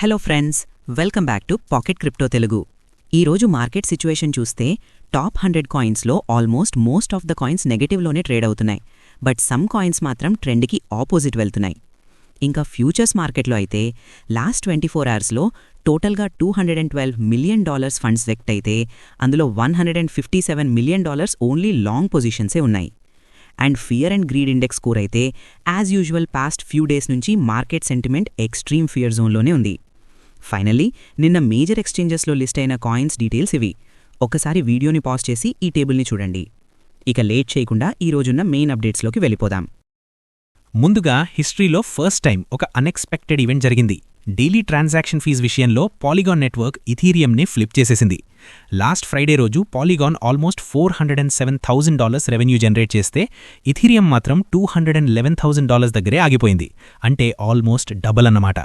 Hello friends welcome back to pocket crypto Telugu. ఈరోజు market situation చూస్తే top hundred కాయిన్స్లో almost most of the coins నెగటివ్లోనే trade అవుతున్నాయి. But some coins మాత్రం ట్రెండ్కి opposite వెళ్తున్నాయి. ఇంకా futures మార్కెట్లో అయితే లాస్ట్ ట్వంటీ ఫోర్ అవర్స్లో టోటల్గా two hundred and twelve million dollars funds వెక్ట్ అయితే అందులో one hundred and fifty seven million dollars only long పొజిషన్సే ఉన్నాయి. And fear and greed index score అయితే as usual past few days నుంచి market sentiment extreme fear జోన్లోనే ఉంది. Finally నిన్న major ఎక్స్చేంజెస్లో list అయిన కాయిన్స్ డీటెయిల్స్ ఇవి. ఒకసారి వీడియోని పాజ్ చేసి ఈ టేబుల్ని చూడండి. ఇక లేట్ చేయకుండా ఈ రోజున్న మెయిన్ అప్డేట్స్లోకి వెళ్ళిపోదాం. ముందుగా హిస్టరీలో ఫస్ట్ టైం ఒక అన్ఎక్స్పెక్టెడ్ ఈవెంట్ జరిగింది. డైలీ ట్రాన్సాక్షన్ ఫీజ్ విషయంలో పాలిగాన్ నెట్వర్క్ ఇథీరియంని ఫ్లిప్ చేసేసింది. లాస్ట్ ఫ్రైడే రోజు Polygon almost four hundred and seven thousand dollars revenue generate చేస్తే ఇథీరియం మాత్రం two hundred and eleven thousand dollars దగ్గరే ఆగిపోయింది. అంటే ఆల్మోస్ట్ డబల్ అన్నమాట.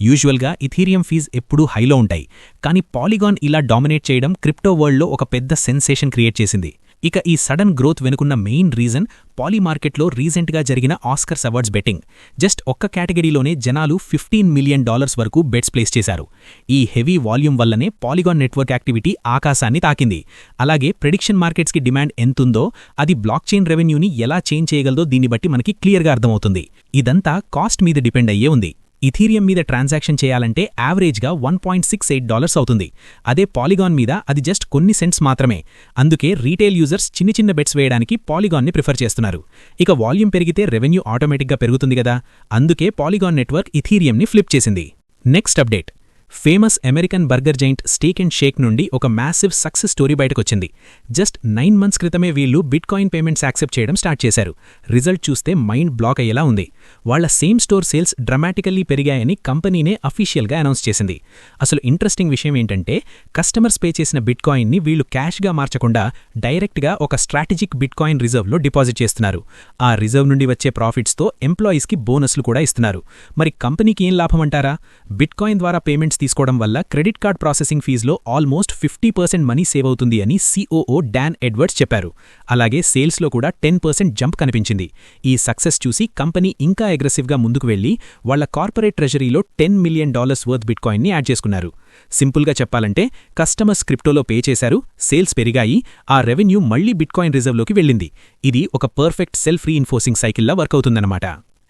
యూజువల్గా ఇథీరియం ఫీజ్ ఎప్పుడూ హైలో ఉంటాయి. కానీ పాలిగాన్ ఇలా డామినేట్ చేయడం క్రిప్టో వరల్డ్లో ఒక పెద్ద సెన్సేషన్ క్రియేట్ చేసింది. ఇక ఈ సడన్ గ్రోత్ వెనుకున్న మెయిన్ రీజన్ పాలీ మార్కెట్లో రీసెంట్గా జరిగిన ఆస్కర్స్ అవార్డ్స్ బెట్టింగ్. జస్ట్ ఒక్క కేటగిరీలోనే జనాలు ఫిఫ్టీన్ మిలియన్ డాలర్స్ వరకు బెట్స్ ప్లేస్ చేశారు. ఈ హెవీ వాల్యూమ్ వల్లనే పాలిగాన్ నెట్వర్క్ యాక్టివిటీ ఆకాశాన్ని తాకింది. అలాగే ప్రెడిక్షన్ మార్కెట్స్కి డిమాండ్ ఎంతుందో అది బ్లాక్ చైన్ రెవెన్యూని ఎలా చేంజ్ చేయగలదో దీన్ని బట్టి మనకి క్లియర్గా అర్థమవుతుంది. ఇదంతా కాస్ట్ మీద డిపెండ్ అయ్యే ఉంది. ఇథీరియం మీద ట్రాన్సాక్షన్ చేయాలంటే యావరేజ్గా one point six eight dollars అవుతుంది. అదే పాలిగాన్ మీద అది జస్ట్ కొన్ని సెంట్స్ మాత్రమే. అందుకే రీటైల్ యూజర్స్ చిన్న చిన్న బెట్స్ వేయడానికి పాలిగాన్ని ప్రిఫర్ చేస్తున్నారు. ఇక వాల్యూమ్ పెరిగితే రెవెన్యూ ఆటోమేటిక్గా పెరుగుతుంది కదా. అందుకే పాలిగాన్ నెట్వర్క్ ఇథీరియంని ఫ్లిప్ చేసింది. Next update famous American burger giant steak and shake నుండి ఒక మ్యాసివ్ సక్సెస్ స్టోరీ బయటకొచ్చింది. జస్ట్ నైన్ మంత్స్ క్రితమే వీళ్ళు బిట్ కాయిన్ పేమెంట్స్ యాక్సెప్ట్ చేయడం స్టార్ట్ చేశారు. రిజల్ట్ చూస్తే మైండ్ బ్లాక్ అయ్యేలా ఉంది. వాళ్ళ సేమ్ స్టోర్ సేల్స్ డ్రమాటికల్లీ పెరిగాయని కంపెనీనే అఫీషియల్గా అనౌన్స్ చేసింది. అసలు ఇంట్రెస్టింగ్ విషయం ఏంటంటే కస్టమర్స్ పే చేసిన బిట్ కాయిన్ని వీళ్ళు క్యాష్గా మార్చకుండా డైరెక్ట్గా ఒక స్ట్రాటజిక్ బిట్ కాయిన్ రిజర్వ్లో డిపాజిట్ చేస్తున్నారు. ఆ రిజర్వ్ నుండి వచ్చే ప్రాఫిట్స్తో ఎంప్లాయీస్కి బోనస్లు కూడా ఇస్తున్నారు. మరి కంపెనీకి ఏం లాభం అంటారా బిట్ కాయిన్ ద్వారా పేమెంట్స్ తీసుకోవడం వల్ల credit card processing ఫీజులో almost fifty percent money save అవుతుంది అని సీఓఓ డాన్ ఎడ్వర్డ్స్ చెప్పారు. అలాగే సేల్స్లో కూడా టెన్ పర్సెంట్ జంప్ కనిపించింది. ఈ సక్సెస్ చూసి కంపెనీ ఇంకా అగ్రెసివ్గా ముందుకు వెళ్ళి వాళ్ళ కార్పొరేట్ ట్రెజరీలో టెన్ మిలియన్ డాలర్స్ వర్త్ బిట్కాయిన్ని యాడ్ చేసుకున్నారు. సింపుల్గా చెప్పాలంటే కస్టమర్స్ క్రిప్టోలో పే చేశారు సేల్స్ పెరిగాయి ఆ రెవెన్యూ మళ్ళీ బిట్కాయిన్ రిజర్వ్లోకి వెళ్ళింది. ఇది ఒక పర్ఫెక్ట్ సెల్ఫ్ రీఇన్ఫోర్సింగ్ సైకిల్లా వర్క్ అవుతుందన్నమాట.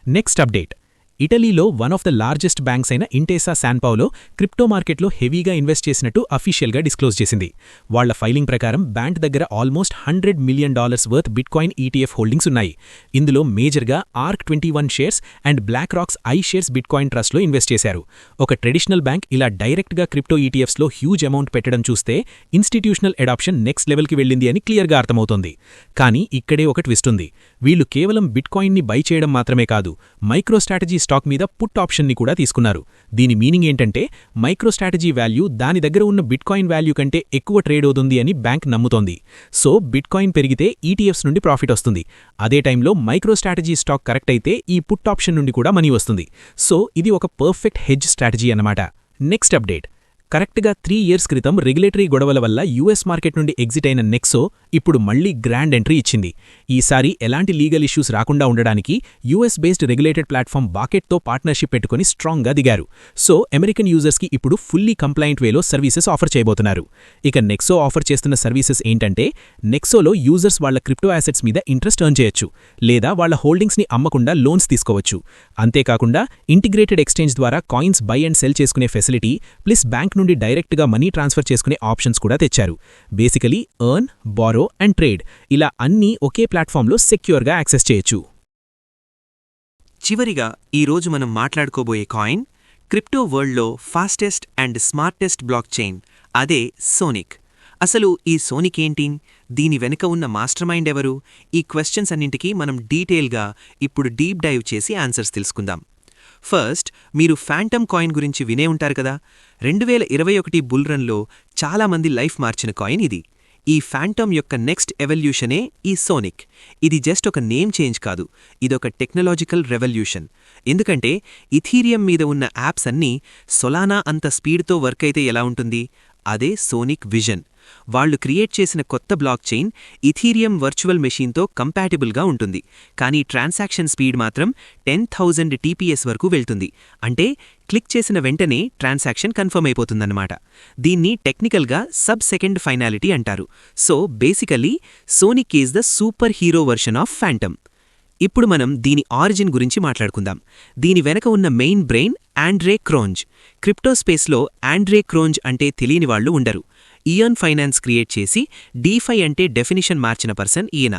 Next update. ఇటలీలో one of the largest banks అయిన ఇంటేసా శాన్పావులో క్రిప్టో మార్కెట్లో హెవీగా ఇన్వెస్ట్ చేసినట్టు అఫీషియల్గా డిస్క్లోజ్ చేసింది. వాళ్ళ ఫైలింగ్ ప్రకారం బ్యాంక్ దగ్గర almost hundred million dollars worth bitcoin ETF holdings ఉన్నాయి. ఇందులో మేజర్గా ARK twenty one shares and BlackRock's iShares bitcoin ట్రస్ట్లో invest చేశారు. ఒక ట్రెడిషనల్ బ్యాంక్ ఇలా డైరెక్ట్గా క్రిప్టో ఈటీఎఫ్స్లో హ్యూజ్ అమౌంట్ పెట్టడం చూస్తే ఇన్స్టిట్యూషనల్ అడాప్షన్ నెక్స్ట్ లెవెల్కి వెళ్ళింది అని క్లియర్గా అర్థమవుతోంది. కానీ ఇక్కడే ఒక ట్విస్ట్ ఉంది. వీళ్ళు కేవలం బిట్కాయిన్ని బై చేయడం మాత్రమే కాదు మైక్రోస్ట్రాటజీ స్టాక్ మీద పుట్ ఆప్షన్ని కూడా తీసుకున్నారు. దీని మీనింగ్ ఏంటంటే మైక్రో స్ట్రాటజీ వాల్యూ దాని దగ్గర ఉన్న బిట్కాయిన్ వాల్యూ కంటే ఎక్కువ ట్రేడ్ అవుతుంది అని బ్యాంక్ నమ్ముతోంది. సో బిట్కాయిన్ పెరిగితే ఈటీఎఫ్స్ నుండి ప్రాఫిట్ వస్తుంది. అదే టైంలో మైక్రో స్ట్రాటజీ స్టాక్ కరెక్ట్ అయితే ఈ పుట్ ఆప్షన్ నుండి కూడా మనీ వస్తుంది. సో ఇది ఒక పర్ఫెక్ట్ హెడ్జ్ స్ట్రాటజీ అన్నమాట. Next update. కరెక్ట్గా త్రీ ఇయర్స్ క్రితం రెగ్యులేటరీ గొడవల వల్ల యూఎస్ మార్కెట్ నుండి ఎగ్జిట్ అయిన నెక్సో ఇప్పుడు మళ్ళీ గ్రాండ్ ఎంట్రీ ఇచ్చింది. ఈసారి ఎలాంటి లీగల్ ఇష్యూస్ రాకుండా ఉండడానికి యూఎస్ బేస్డ్ రెగ్యులేటెడ్ ప్లాట్ఫామ్ బాకెట్తో పార్ట్నర్షిప్ పెట్టుకుని స్ట్రాంగ్గా దిగారు. సో అమెరికన్ యూజర్స్కి ఇప్పుడు ఫుల్లీ కంప్లైంట్ వేలో సర్వీసెస్ ఆఫర్ చేయబోతున్నారు. ఇక నెక్సో ఆఫర్ చేస్తున్న సర్వీసెస్ ఏంటంటే నెక్సోలో యూజర్స్ వాళ్ళ క్రిప్టో యాసెట్స్ మీద ఇంట్రెస్ట్ ఎర్న్ చేయొచ్చు లేదా వాళ్ళ హోల్డింగ్స్ని అమ్మకుండా లోన్స్ తీసుకోవచ్చు. అంతేకాకుండా ఇంటిగ్రేటెడ్ ఎక్స్చేంజ్ ద్వారా కాయిన్స్ బై అండ్ సెల్ చేసుకునే ఫెసిలిటీ ప్లస్ బ్యాంక్ నుండి డైరెక్ట్గా మనీ ట్రాన్స్ఫర్ చేసుకునే ఆప్షన్స్ కూడా తెచ్చారు. Basically earn borrow and trade. ఇలా అన్నీ ఒకే ప్లాట్ఫామ్లో సెక్యూర్గా యాక్సెస్ చేయొచ్చు. చివరిగా ఈరోజు మనం మాట్లాడుకోబోయే కాయిన్ క్రిప్టో వరల్డ్లో fastest and smartest blockchain అదే సోనిక్. అసలు ఈ సోనిక్ ఏంటి? దీని వెనుక ఉన్న మాస్టర్ మైండ్ ఎవరు? ఈ క్వశ్చన్స్ అన్నింటికీ మనం డీటెయిల్గా ఇప్పుడు డీప్ డైవ్ చేసి ఆన్సర్స్ తెలుసుకుందాం. ఫస్ట్ మీరు ఫ్యాంటమ్ కాయిన్ గురించి వినే ఉంటారు కదా. రెండు వేల ఇరవై ఒకటి బుల్ రన్లో చాలామంది లైఫ్ మార్చిన కాయిన్ ఇది. ఈ ఫ్యాంటమ్ యొక్క నెక్స్ట్ ఎవల్యూషనే ఈ సోనిక్ ఇది జస్ట్ ఒక నేమ్ చేంజ్ కాదు. ఇదొక టెక్నాలజికల్ రెవల్యూషన్ ఎందుకంటే ఇథీరియం మీద ఉన్న యాప్స్ అన్నీ సొలానా అంత స్పీడ్తో వర్క్ అయితే ఎలా ఉంటుంది? అదే సోనిక్ విజన్. వాళ్ళు క్రియేట్ చేసిన కొత్త బ్లాక్ చైన్ ఇథీరియం వర్చువల్ మెషీన్తో కంపాటిబుల్గా ఉంటుంది. కానీ ట్రాన్సాక్షన్ స్పీడ్ మాత్రం టెన్ థౌజండ్ టీపీఎస్ వరకు వెళ్తుంది. అంటే క్లిక్ చేసిన వెంటనే ట్రాన్సాక్షన్ కన్ఫర్మ్ అయిపోతుందన్నమాట. దీన్ని టెక్నికల్గా సబ్ సెకండ్ ఫైనాలిటీ అంటారు. So basically Sonic is the superhero version of Fantom ఇప్పుడు మనం దీని ఆరిజిన్ గురించి మాట్లాడుకుందాం. దీని వెనక ఉన్న main brain Andre Cronje. Crypto స్పేస్లో ఆండ్రే క్రోంజ్ అంటే తెలియని వాళ్ళు ఉండరు. ఇయన్ ఫైనాన్స్ క్రియేట్ చేసి డీఫై అంటే డెఫినిషన్ మార్చిన పర్సన్ ఈయన.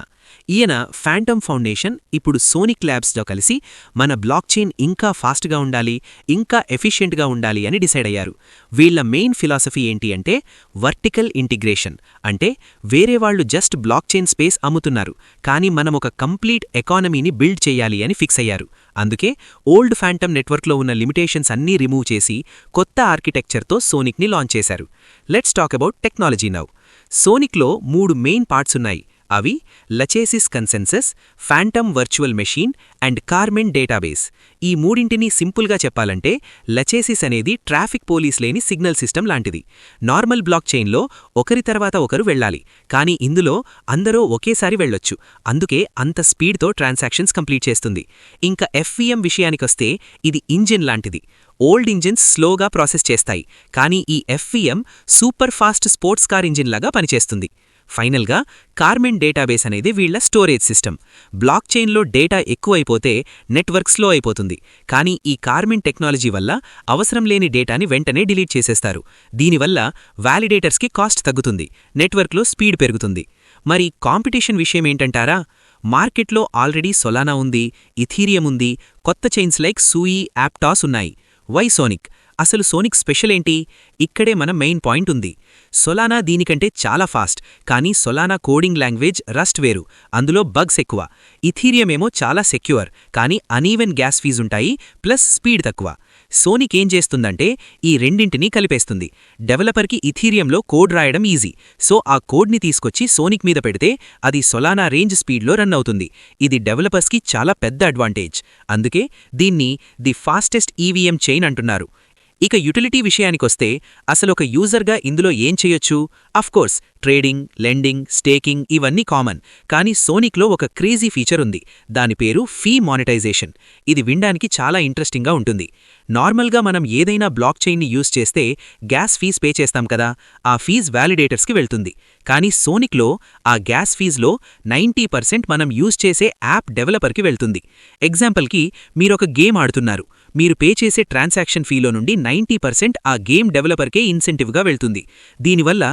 ఈయన ఫ్యాంటమ్ ఫౌండేషన్ ఇప్పుడు సోనిక్ ల్యాబ్స్తో కలిసి మన బ్లాక్ చైన్ ఇంకా ఫాస్ట్గా ఉండాలి ఇంకా ఎఫిషియెంట్గా ఉండాలి అని డిసైడ్ అయ్యారు. వీళ్ళ మెయిన్ ఫిలాసఫీ ఏంటి అంటే వర్టికల్ ఇంటిగ్రేషన్ అంటే వేరే వాళ్ళు జస్ట్ బ్లాక్ చైన్ స్పేస్ అమ్ముతున్నారు కానీ మనం ఒక కంప్లీట్ ఎకానమీని బిల్డ్ చేయాలి అని ఫిక్స్ అయ్యారు. అందుకే ఓల్డ్ ఫ్యాంటమ్ నెట్వర్క్లో ఉన్న లిమిటేషన్స్ అన్నీ రిమూవ్ చేసి కొత్త ఆర్కిటెక్చర్తో సోనిక్ని లాంచ్ చేశారు. Let's talk about technology now. సోనిక్లో మూడు మెయిన్ పార్ట్స్ ఉన్నాయి. అవి Lachesis consensus Fantom virtual machine and Carmen database. ఈ మూడింటిని సింపుల్గా చెప్పాలంటే లచేసిస్ అనేది ట్రాఫిక్ పోలీస్ లేని సిగ్నల్ సిస్టమ్ లాంటిది. నార్మల్ బ్లాక్ చైన్లో ఒకరి తర్వాత ఒకరు వెళ్ళాలి. కానీ ఇందులో అందరూ ఒకేసారి వెళ్ళొచ్చు. అందుకే అంత స్పీడ్తో ట్రాన్సాక్షన్స్ కంప్లీట్ చేస్తుంది. ఇంకా ఎఫ్విఎం విషయానికొస్తే ఇది ఇంజిన్ లాంటిది. ఓల్డ్ ఇంజిన్స్ స్లోగా ప్రాసెస్ చేస్తాయి. కానీ ఈ FVM super fast sports car engine లాగా పనిచేస్తుంది. ఫైనల్గా కార్మెన్ డేటాబేస్ అనేది వీళ్ళ స్టోరేజ్ సిస్టమ్. బ్లాక్ చైన్లో డేటా ఎక్కువైపోతే నెట్వర్క్ స్లో అయిపోతుంది. కానీ ఈ కార్మెన్ టెక్నాలజీ వల్ల అవసరం లేని డేటాని వెంటనే డిలీట్ చేసేస్తారు. దీనివల్ల వ్యాలిడేటర్స్కి కాస్ట్ తగ్గుతుంది. నెట్వర్క్లో స్పీడ్ పెరుగుతుంది. మరి కాంపిటీషన్ విషయం ఏంటంటారా? మార్కెట్లో ఆల్రెడీ సొలానా ఉంది ఇథీరియం ఉంది కొత్త చైన్స్ లైక్ సూయి యాప్టాస్ ఉన్నాయి. Why Sonic? అసలు సోనిక్ స్పెషల్ ఏంటి? ఇక్కడే మన మెయిన్ పాయింట్ ఉంది. సొలానా దీనికంటే చాలా ఫాస్ట్ కానీ సొలానా కోడింగ్ లాంగ్వేజ్ రస్ట్ వేరు అందులో బగ్స్ ఎక్కువ. ఇథీరియం ఏమో చాలా సెక్యూర్ కానీ అనీవెన్ గ్యాస్ ఫీజ్ ఉంటాయి ప్లస్ స్పీడ్ తక్కువ. సోనిక్ ఏం చేస్తుందంటే ఈ రెండింటినీ కలిపేస్తుంది. డెవలపర్కి ఇథీరియంలో కోడ్ రాయడం ఈజీ. సో ఆ కోడ్ని తీసుకొచ్చి సోనిక్ మీద పెడితే అది సొలానా రేంజ్ స్పీడ్లో రన్ అవుతుంది. ఇది డెవలపర్స్కి చాలా పెద్ద అడ్వాంటేజ్. అందుకే దీన్ని ది ఫాస్టెస్ట్ ఈవీఎం చైన్ అంటున్నారు. ఇక యుటిలిటీ విషయానికొస్తే అసలు ఒక యూజర్గా ఇందులో ఏం చేయొచ్చు? Of course trading lending staking ఇవన్నీ కామన్. కానీ సోనిక్లో ఒక క్రేజీ ఫీచర్ ఉంది. దాని పేరు ఫీ మానిటైజేషన్. ఇది వినడానికి చాలా ఇంట్రెస్టింగ్గా ఉంటుంది. నార్మల్గా మనం ఏదైనా బ్లాక్ చైన్ని యూజ్ చేస్తే గ్యాస్ ఫీజ్ పే చేస్తాం కదా? ఆ ఫీజ్ వ్యాలిడేటర్స్కి వెళ్తుంది. కానీ సోనిక్లో ఆ గ్యాస్ ఫీజ్లో నైంటీ పర్సెంట్ మనం యూజ్ చేసే యాప్ డెవలపర్కి వెళ్తుంది. ఎగ్జాంపుల్కి మీరొక గేమ్ ఆడుతున్నారు. మీరు పే చేసే ట్రాన్సాక్షన్ ఫీలో నుండి నైంటీ పర్సెంట్ ఆ గేమ్ డెవలపర్కే ఇన్సెంటివ్గా వెళ్తుంది. దీనివల్ల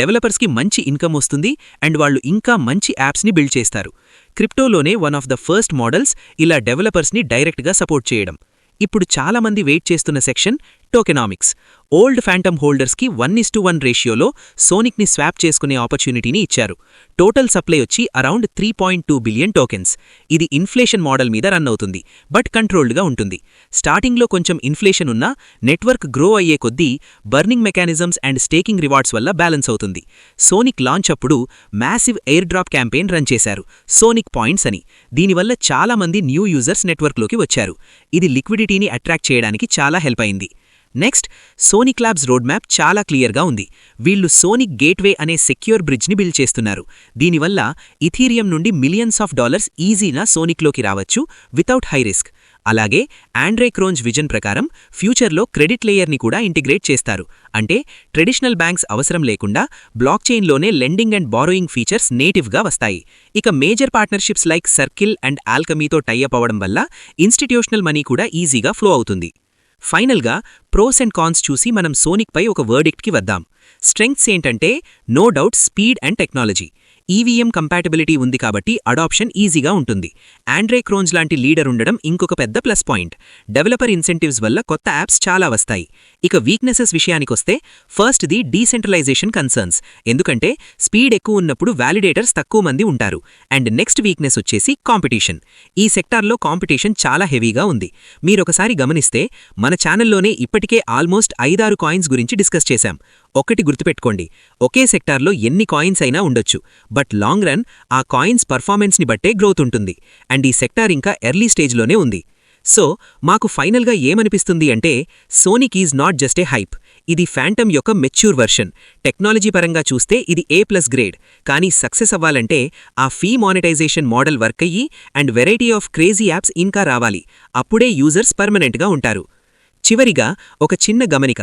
డెవలపర్స్కి మంచి ఇన్కమ్ వస్తుంది అండ్ వాళ్ళు ఇంకా మంచి యాప్స్ని బిల్డ్ చేస్తారు. క్రిప్టోలోనే one of the first models ఇలా డెవలపర్స్ని డైరెక్ట్గా సపోర్ట్ చేయడం. ఇప్పుడు చాలామంది వెయిట్ చేస్తున్న సెక్షన్ టోకెనామిక్స్ ఓల్డ్ ఫ్యాంటమ్ హోల్డర్స్కి వన్ ఇస్ టు వన్ రేషియోలో సోనిక్ని స్వాప్ చేసుకునే ఆపర్చునిటీని ఇచ్చారు. టోటల్ సప్లై వచ్చి around three point two billion tokens. ఇది ఇన్ఫ్లేషన్ మోడల్ మీద రన్ అవుతుంది బట్ కంట్రోల్డ్గా ఉంటుంది. స్టార్టింగ్లో కొంచెం ఇన్ఫ్లేషన్ ఉన్నా నెట్వర్క్ గ్రో అయ్యే కొద్దీ burning mechanisms and staking rewards వల్ల బ్యాలెన్స్ అవుతుంది. సోనిక్ లాంచ్ అప్పుడు massive air drop campaign run చేశారు సోనిక్ పాయింట్స్ అని. దీనివల్ల చాలా మంది న్యూ యూజర్స్ నెట్వర్క్లోకి వచ్చారు. ఇది లిక్విడిటీని అట్రాక్ట్ చేయడానికి చాలా హెల్ప్ అయింది. Next Sonic labs road map చాలా క్లియర్గా ఉంది. వీళ్ళు సోనిక్ గేట్వే అనే సెక్యూర్ బ్రిడ్జ్ని బిల్డ్ చేస్తున్నారు. దీనివల్ల ఇథీరియం నుండి మిలియన్స్ ఆఫ్ డాలర్స్ ఈజీనా సోనిక్లోకి రావచ్చు వితౌట్ హై రిస్క్ అలాగే ఆండ్రే క్రోంజ్ విజన్ ప్రకారం ఫ్యూచర్లో క్రెడిట్ లేయర్ని కూడా ఇంటిగ్రేట్ చేస్తారు. అంటే ట్రెడిషనల్ బ్యాంక్స్ అవసరం లేకుండా బ్లాక్ చైన్లోనే లెండింగ్ అండ్ బారోయింగ్ ఫీచర్స్ నేటివ్గా వస్తాయి. ఇక major partnerships like Circle and ఆల్కమీతో tie up అవ్వడం వల్ల ఇన్స్టిట్యూషనల్ మనీ కూడా ఈజీగా ఫ్లో అవుతుంది. ఫైనల్గా ప్రోస్ అండ్ కాన్స్ చూసి మనం సోనిక్పై ఒక వర్డిక్ట్కి వద్దాం. స్ట్రెంగ్త్స్ ఏంటంటే no doubt speed and technology. EVM compatibility ఉంది కాబట్టి అడాప్షన్ ఈజీగా ఉంటుంది. ఆండ్రే క్రోన్స్ లాంటి లీడర్ ఉండడం ఇంకొక పెద్ద ప్లస్ పాయింట్ డెవలపర్ ఇన్సెంటివ్స్ వల్ల కొత్త యాప్స్ చాలా వస్తాయి. ఇక వీక్నెసెస్ విషయానికొస్తే ఫస్ట్ ది డీసెంట్రలైజేషన్ కన్సర్న్స్ ఎందుకంటే స్పీడ్ ఎక్కువ ఉన్నప్పుడు వ్యాలిడేటర్స్ తక్కువ మంది ఉంటారు. అండ్ నెక్స్ట్ వీక్నెస్ వచ్చేసి కాంపిటీషన్ ఈ సెక్టార్లో కాంపిటీషన్ చాలా హెవీగా ఉంది. మీరొకసారి గమనిస్తే మన ఛానల్లోనే ఇప్పటికే ఆల్మోస్ట్ ఐదారు కాయిన్స్ గురించి డిస్కస్ చేశాం. ఒకటి గుర్తుపెట్టుకోండి. ఒకే సెక్టార్లో ఎన్ని కాయిన్స్ అయినా ఉండొచ్చు. బట్ లాంగ్ రన్ ఆ కాయిన్స్ పర్ఫార్మెన్స్ని బట్టే గ్రోత్ ఉంటుంది. అండ్ ఈ సెక్టార్ ఇంకా ఎర్లీ స్టేజ్లోనే ఉంది. సో మాకు ఫైనల్గా ఏమనిపిస్తుంది అంటే Sonic is not just a hype. ఇది ఫ్యాంటమ్ యొక్క మెచ్యూర్ వర్షన్. టెక్నాలజీ పరంగా చూస్తే ఇది ఏ ప్లస్ గ్రేడ్. కానీ సక్సెస్ అవ్వాలంటే ఆ ఫీ మానిటైజేషన్ మోడల్ వర్క్ అయ్యి and variety of crazy apps ఇంకా రావాలి. అప్పుడే యూజర్స్ పర్మనెంట్గా ఉంటారు. చివరిగా ఒక చిన్న గమనిక.